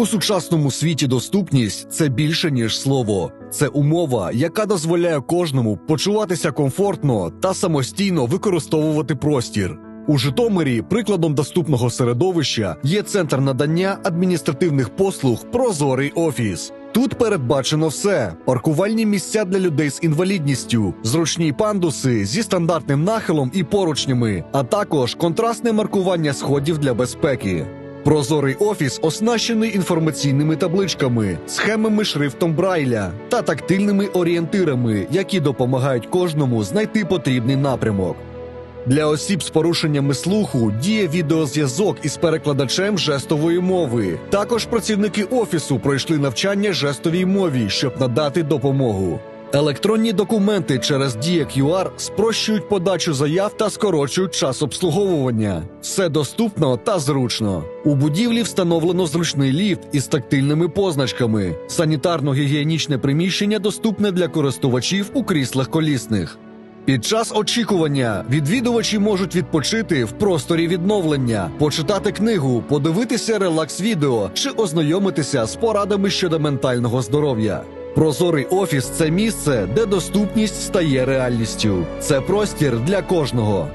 У сучасному світі доступність це більше ніж слово. Це умова, яка дозволяє кожному почуватися комфортно та самостійно використовувати простір. У Житомирі прикладом доступного середовища є центр надання адміністративних послуг Прозорий офіс. Тут передбачено все: паркувальні місця для людей з інвалідністю, зручні пандуси зі стандартним нахилом і поручнями, а також контрастне маркування сходів для безпеки. Прозорий офіс оснащений інформаційними табличками, схемами шрифтом Брайля та тактильними орієнтирами, які допомагають кожному знайти потрібний напрямок. Для осіб з порушеннями слуху діє відеозв'язок із перекладачем жестової мови. Також працівники офісу пройшли навчання жестовій мові, щоб надати допомогу. Електронні документи через Дія QR спрощують подачу заяв та скорочують час обслуговування. Все доступно та зручно. У будівлі встановлено зручний ліфт із тактильними позначками. Санітарно-гігієнічне приміщення доступне для користувачів у кріслах колісних. Під час очікування відвідувачі можуть відпочити в просторі відновлення, почитати книгу, подивитися релакс-відео чи ознайомитися з порадами щодо ментального здоров'я. Прозорий офіс це місце, де доступність стає реальністю. Це простір для кожного.